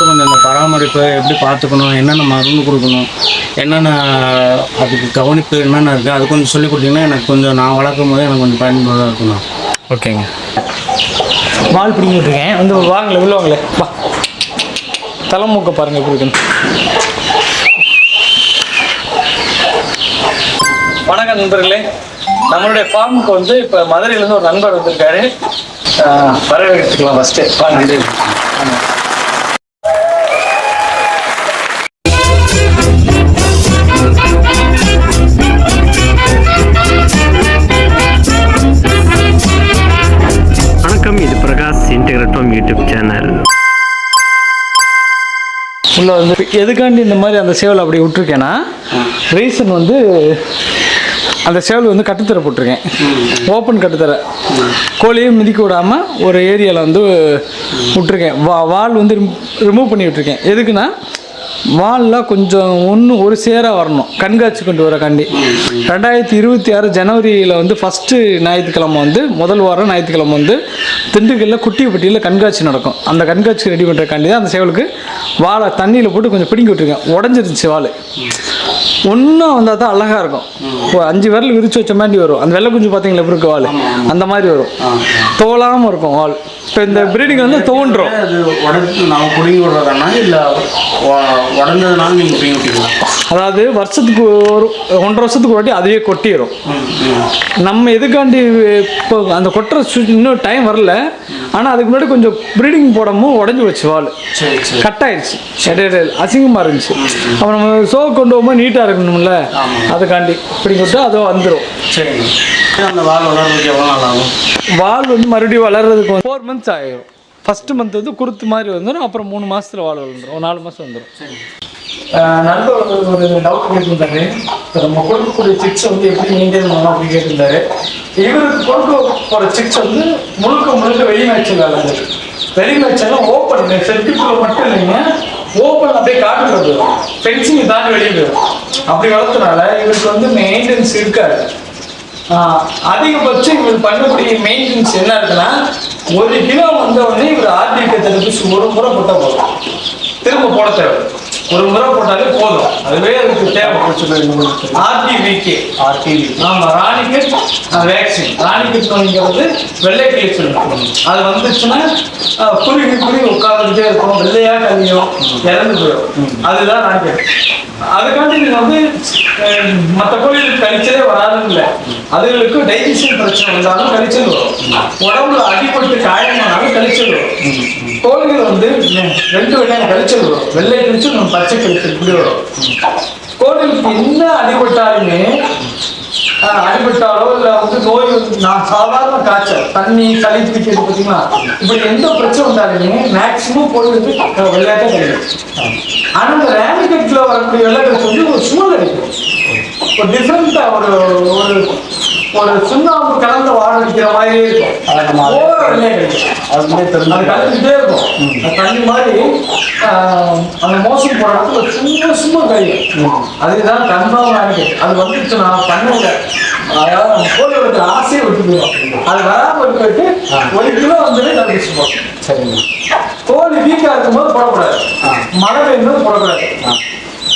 கொஞ்சம் இந்த பராமரிப்பு எப்படி பார்த்துக்கணும் என்னென்ன மருந்து கொடுக்கணும் என்னென்ன அதுக்கு கவனிப்பு என்னென்ன இருக்குது அது கொஞ்சம் சொல்லி கொடுத்தீங்கன்னா எனக்கு கொஞ்சம் நான் வளர்க்கும் போது எனக்கு கொஞ்சம் பயனுள்ளதாக இருக்கணும் ஓகேங்க. வால் பிடிங்கி விட்டுருக்கேன் வந்து வாங்கல உள்ள வாங்கல. வா. தலைமூக்க பாருங்க எப்படி இருக்குன்னு வணக்கம் நண்பர்களே. நம்மளுடைய ஃபார்முக்கு வந்து இப்போ மதுரையிலேருந்து ஒரு நண்பர் வந்திருக்காரு. வரவேற்றுக்கலாம் ஃபஸ்ட்டு வாங்க. உள்ள வந்து எதுக்காண்டி இந்த மாதிரி அந்த சேவல் அப்படி விட்டுருக்கேன்னா ரீசன் வந்து அந்த சேவல் வந்து கட்டுத்தர போட்டிருக்கேன். ஓப்பன் கட்டுத்தர. கோழியை மிதிக்க விடாமல் ஒரு ஏரியாவில் வந்து விட்டுருக்கேன். வா வால் வந்து ரிமூவ் பண்ணி விட்டுருக்கேன். எதுக்குன்னா வால்லாம் கொஞ்சம் ஒன்று ஒரு சேராக வரணும். கண்காட்சி கொண்டு வர காண்டி. ரெண்டாயிரத்தி இருபத்தி ஆறு ஜனவரியில் வந்து ஃபஸ்ட்டு ஞாயிற்றுக்கிழமை வந்து முதல் வாரம் ஞாயிற்றுக்கிழமை வந்து திண்டுக்கல்ல குட்டிப்பட்டியில் கண்காட்சி நடக்கும். அந்த கண்காட்சி ரெடி பண்ணுறக்காண்டி தான் அந்த சேவலுக்கு வாழை தண்ணியில் போட்டு கொஞ்சம் பிடிங்கி விட்டுருக்கேன். உடஞ்சிருந்துச்சு வாள் ஒன்றா வந்தால் தான் அழகாக இருக்கும். அஞ்சு விரல் விரிச்சு வச்ச மாதிரி வரும். அந்த வெள்ளை குஞ்சு பார்த்தீங்களா எப்படி இருக்கு வால்? அந்த மாதிரி வரும். தோலாமல் இருக்கும் வால். இப்போ இந்த பிரீடிங் வந்து தோன்றும். பிடிங்கி விடுறதானா இல்லை உடஞ்சதுனால நீங்கள் பிடிங்கி விட்டீங்களா அதாவது வருஷத்துக்கு ஒரு ஒன்றரை வருஷத்துக்கு ஒரு வாட்டி அதுவே கொட்டிடும் நம்ம எதுக்காண்டி இப்போ அந்த கொட்டுற இன்னும் டைம் வரல. ஆனால் அதுக்கு முன்னாடி கொஞ்சம் ப்ரீடிங் போடவும் உடஞ்சி வச்சு வால். சரி சரி. கட் ஆயிடுச்சு அசிங்கமாக இருந்துச்சு. அப்போ நம்ம சோ கொண்டு போகும்போது நீட்டாக இருக்கணும்ல? அதுக்காண்டி இப்படி விட்டா அது வந்துடும் அந்த வால் வளர்றதுக்கு எவ்வளோ நாள் ஆகும்? வால் வந்து மறுபடியும் வளர்றதுக்கு ஃபோர் மந்த்ஸ் ஆயிடும் ஃபஸ்ட்டு மந்த் வந்து குருத்து மாதிரி வந்துடும் அப்புறம் மூணு மாசத்துல வால் வளர்ந்துடும் ஒரு நாலு மாதம் வந்துடும் நண்பர் வந்து ஒரு டவுட் கேட்டிருந்தாரு. இப்போ நம்ம கொடுக்கக்கூடிய சிக்ஸ் வந்து எப்படி மெயின்டைன் பண்ணலாம் அப்படின்னு கேட்டிருந்தாரு. இவருக்கு கொடுக்க போகிற சிக்ஸ் வந்து முழுக்க முழுக்க வெளி மேய்ச்சல் வேலை வெளி ஓப்பன் செட்டிக்குள்ள மட்டும் இல்லைங்க. ஓப்பன் அப்படியே காட்டுல போயிடும் ஃபென்சிங் தாண்டி வெளியே போயிடும் அப்படி வளர்த்தனால இவருக்கு வந்து மெயின்டெனன்ஸ் இருக்காது. அதிகபட்சம் இவர் பண்ணக்கூடிய மெயின்டெனன்ஸ் என்ன இருக்குன்னா ஒரு கிலோ வந்த உடனே இவர் ஆர்டிகை தடுப்பு ஒரு முறை போட்டால் போதும். திரும்ப போட தேவை ஒரு முறை போட்டாலே போதும். அதுவே அதுக்கு தேவை. ஆர்டிவிக்கு ஆர்டிவி ஆமா ராணிக்கெட் வேக்சின் ராணிக்கெட் நோய்ங்கிறது வெள்ளை கிழிச்சல் அது வந்துச்சுன்னா குருவி குருவி உட்கார்ந்துட்டே இருக்கும். வெள்ளையா கழியும் இறந்து போயிடும். அதுதான் ராணிக்கெட். அதுக்காண்டி நீங்க வந்து அஹ், மத்த கோழிகளுக்கு இல்ல இல்லை அதுகளுக்கு டைஜஷன் பிரச்சனை வந்தாலும் கழிச்சல் வரும் உடம்புல அடிபட்டு காயமானாலும் கழிச்சல் வரும் கோழிகள் வந்து ரெண்டு வெள்ளையான கழிச்சல் வரும் வெள்ளை கழிச்சு நம்ம பச்சை கழிச்சல் இப்படி வரும் கோழிகளுக்கு என்ன அடிபட்டாலுமே ஆஹ், அடிபட்டாலோ இல்ல வந்து நோய் நான் சாதாரண காய்ச்சல் தண்ணி களி பிடிக்கிறது பார்த்தீங்களா? இப்படி எந்த பிரச்சனை வந்தாலுமே மேக்சிமம் கோழி வந்து க- வெள்ளையாட்டா ஆனா இந்த ரேமிகட்டில் வரக்கூடிய வெள்ளைக்கடிச்சு வந்து ஒரு சூழல் அடிக்கும் ஒரு டிஃப்ரெண்டா ஒரு ஒரு ஒரு சுண்ணாம்பு கலந்த வாழ வைக்கிற மாதிரியே இருக்கும். அது கலந்துக்கிட்டே இருக்கும். அது தண்ணி மாதிரி அந்த மோசம் போற இடத்துல சும்மா சும்மா கழியும். அதுதான் கன்ஃபார்ம் ஆகிட்டு அது வந்துச்சுன்னா பண்ணல. அதாவது நம்ம கோழி வளர்க்குற ஆசையை விட்டு போயிடும் அது வராம இருக்கிட்டு ஒரு கிலோ வந்து தடுப்பிச்சு போடும் சரிங்க. கோழி வீக்கா இருக்கும்போது போடக்கூடாது. மழை பெய்யும்போது போடக்கூடாது.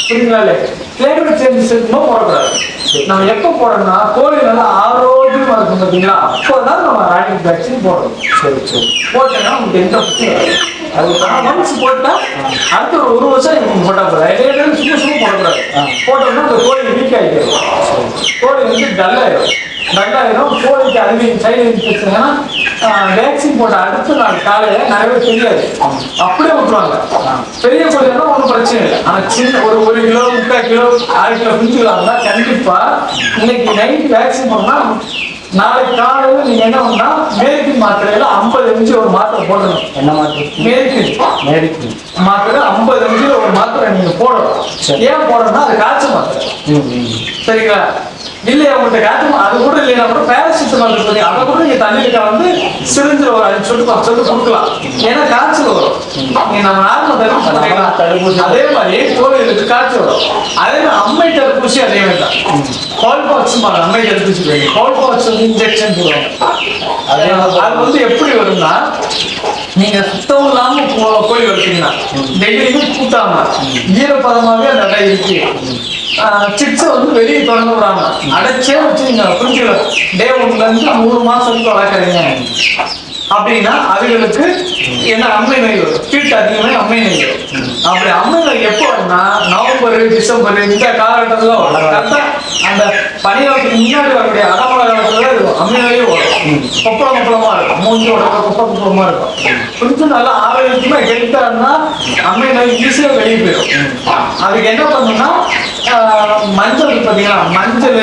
புரியுங்களா இல்லையா கிளைமேட் சேஞ்சஸ் இருக்கும்போது போடக்கூடாது. நம்ம எப்போ போடணும்னா கோழி நல்லா ஆரோக்கியமா இருக்கும் பார்த்தீங்களா அப்போதான் நம்ம ராணிக் வேக்சின் போடணும். சரி சரி. போட்டேன்னா உங்களுக்கு எந்த பிரச்சனையும். அது நான் மனசு போட்டா அடுத்த ஒரு ஒரு வருஷம் எனக்கு போட்டா போதும். சும்மா சும்மா போடக்கூடாது. போட்டோம்னா அந்த கோழி வீக் ஆகிடும் கோழி வந்து டல் ஆயிடும் கோழிக்கு அருவி சைடு இன்ஃபெக்ஷன்னா வேக்சின் போட்ட அடுத்த நாள் காலையில நிறைய தெரியாது. அப்படியே விட்டுருவாங்க பெரிய கோழினா ஒன்றும் பிரச்சனை இல்லை. ஆனா சின்ன ஒரு ஒரு கிலோ முக்கால் கிலோ அரை கிலோ குஞ்சுக்கலாம்னா கண்டிப்பா இன்னைக்கு நைட் வேக்சின் பண்ணா நாளைக்கு காலையில நீங்க என்ன பண்ணா மேற்கு மாத்திரையில ஐம்பது எம்ஜி ஒரு மாத்திரை போடணும். என்ன மாதிரி மேற்கு. மேடிக்கு மாத்திரை ஐம்பது எம்ஜில ஒரு மாத்திரை நீங்க போடணும். ஏன் போடணும்னா அது காய்ச்சல் மாத்திரை. சரிங்களா? இல்லையா உங்கள்கிட்ட காட்டும் அது கூட இல்லையா கூட பேராசிட்டமால் இருக்கு அதை கூட நீங்க தண்ணியில வந்து சிரிஞ்சு ஒரு அஞ்சு சொட்டு பத்து சொட்டு கொடுக்கலாம். ஏன்னா காய்ச்சல் வரும். நீங்க நம்ம நார்மல் தடுப்பூசி. அதே மாதிரி கோழிகளுக்கு காய்ச்சல் வரும். அதே மாதிரி அம்மை தடுப்பூசி அதே மாதிரி தான். பால் பாக்ஸ் அம்மை தடுப்பூசி பால் பாக்ஸ் இன்ஜெக்ஷன் போடுவாங்க. அதே வந்து எப்படி வரும்னா நீங்க சுத்தம் இல்லாம கோழி வளர்த்தீங்கன்னா டெய்லியும் கூட்டாம ஈரப்பதமாவே அந்த இருக்கு. சிப்ஸை வந்து வெளியே திறந்து விடாம அடைச்சே வச்சு நீங்க குஞ்சு டே ஒன்றுலேருந்து மூணு மாசத்துக்கு வளர்க்குறீங்க அப்படின்னா அதுகளுக்கு என்ன அம்மை நோய் வரும். ஹீட் அதிகமாக அம்மை நோய் வரும். அப்படி அம்மை நோய் எப்போ வரும்னா நவம்பர் டிசம்பர் இந்த காலகட்டத்தில் வரும். அந்த பனிகாலத்துக்கு முன்னாடி வரக்கூடிய அடமழை காலத்துல இருக்கும் அம்மை நோயே வரும். கொப்பளம் கொப்பளமா இருக்கும். மூஞ்சி உடம்பு கொப்பளம் கொப்பளமா இருக்கும். கொஞ்சம் நல்லா ஆரோக்கியமா ஹெல்த்தா இருந்தா அம்மை நோய் ஈஸியா வெளியே போயிடும். அதுக்கு என்ன பண்ணணும்னா மஞ்சள் பாத்தீங்களா மஞ்சள்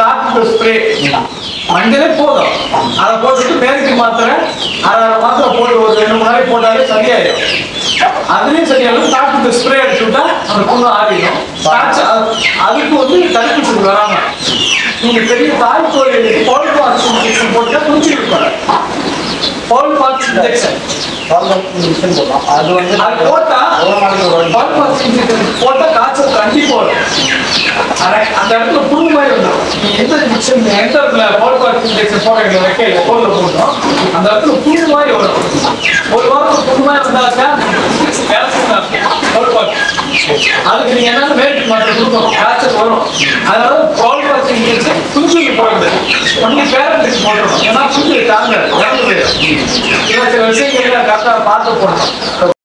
டாக்டர் ஸ்ப்ரே மஞ்சளே போதும். அதை போட்டுட்டு மேற்கு மாத்திரை அரை அரை மாத்திரை போட்டு ஒரு ரெண்டு மூணு நாளைக்கு போட்டாலே சரியாயிடும். அதுலயும் சரியாகும் டாக்டர் ஸ்ப்ரே அடிச்சு விட்டா அந்த புண்ணு ஆறிடும். அதுக்கு வந்து தடுப்பூசி வராம. நீங்க பெரிய தாய் பாக்ஸ் இன்ஜெக்ஷன் போட்டா குஞ்சு போல் பாக்ஸ் இன்ஜெக்ஷன் போடலாம். அது வந்து அது போட்டா? பால் பாக்ஸ் இன்ஜெக்ஷன் போட்டா காய்ச்சல் கண்டிப்பா வரும். அந்த இடத்துல புண்ணு மாதிரி வந்துடும் எந்த இன்ஜெக்ஷன் எந்த பால் பாக்ஸ் இன்ஜெக்ஷன் போடுறீங்க வைக்கல போட்டோம் அந்த இடத்துல புண்ணு மாதிரி வரும் ஒரு வாரம் புண்ணு மாதிரி வந்தாச்சா பால் பாக்ஸ் அதுக்கு நீங்க என்னன்னா மேற்கு மாத்திரை கொடுக்கணும்? காய்ச்சல் வரும். அதனால பால் பாக்ஸ் இன்ஜெக்ஷன் போடுறது ஒன்லி பேரண்ட்ஸ் போடணும் ஏன்னா குஞ்சு தாங்க இறந்து போயிடும் சில சில விஷயங்களை கரெக்டாக பார்த்து போடணும்.